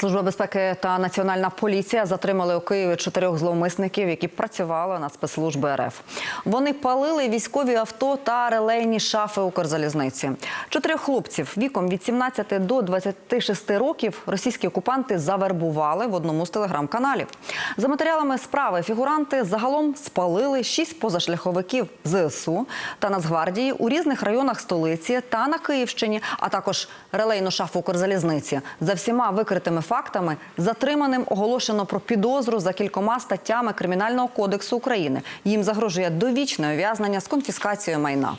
Служба безпеки та національна поліція затримали у Києві чотирьох зловмисників, які працювали на спецслужби РФ. Вони палили військові авто та релейні шафи Укрзалізниці. Чотирьох хлопців віком від 17 до 26 років російські окупанти завербували в одному з телеграм-каналів. За матеріалами справи фігуранти загалом спалили шість позашляховиків ЗСУ та Нацгвардії у різних районах столиці та на Київщині, а також релейну шафу Укрзалізниці. За всіма викритими фактами затриманим оголошено про підозру за кількома статтями Кримінального кодексу України. Їм загрожує довічне ув'язнення з конфіскацією майна.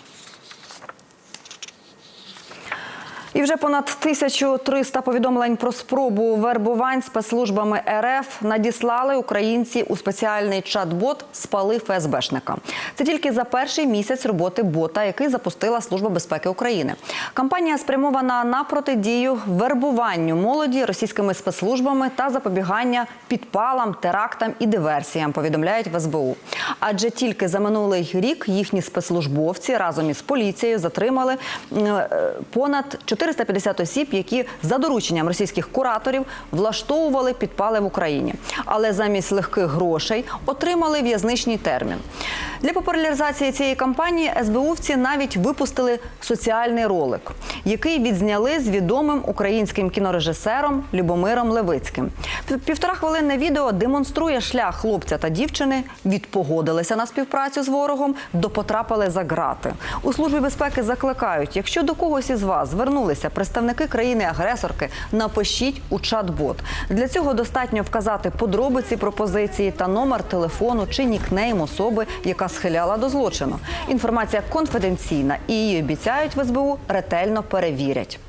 І вже понад 1300 повідомлень про спробу вербувань спецслужбами РФ надіслали українці у спеціальний чат-бот «Спали ФСБшника». Це тільки за перший місяць роботи бота, який запустила Служба безпеки України. Кампанія спрямована на протидію вербуванню молоді російськими спецслужбами та запобігання підпалам, терактам і диверсіям. Повідомляють в СБУ. Адже тільки за минулий рік їхні спецслужбовці разом із поліцією затримали е, понад 450 осіб, які за дорученням російських кураторів влаштовували підпали в Україні, але замість легких грошей отримали в'язничний термін. Для популяризації цієї кампанії СБУвці навіть випустили соціальний ролик, який відзняли з відомим українським кінорежисером Любомиром Левицьким. Півтора хвилинне відео демонструє шлях хлопця та дівчини від погодилися на співпрацю з ворогом до потрапили за грати. У службі безпеки закликають, якщо до когось із вас звернулися представники країни-агресорки, напишіть у чат-бот. Для цього достатньо вказати подробиці пропозиції та номер телефону чи нікнейм особи, яка схиляла до злочину. Інформація конфіденційна і її обіцяють в СБУ ретельно перевірять.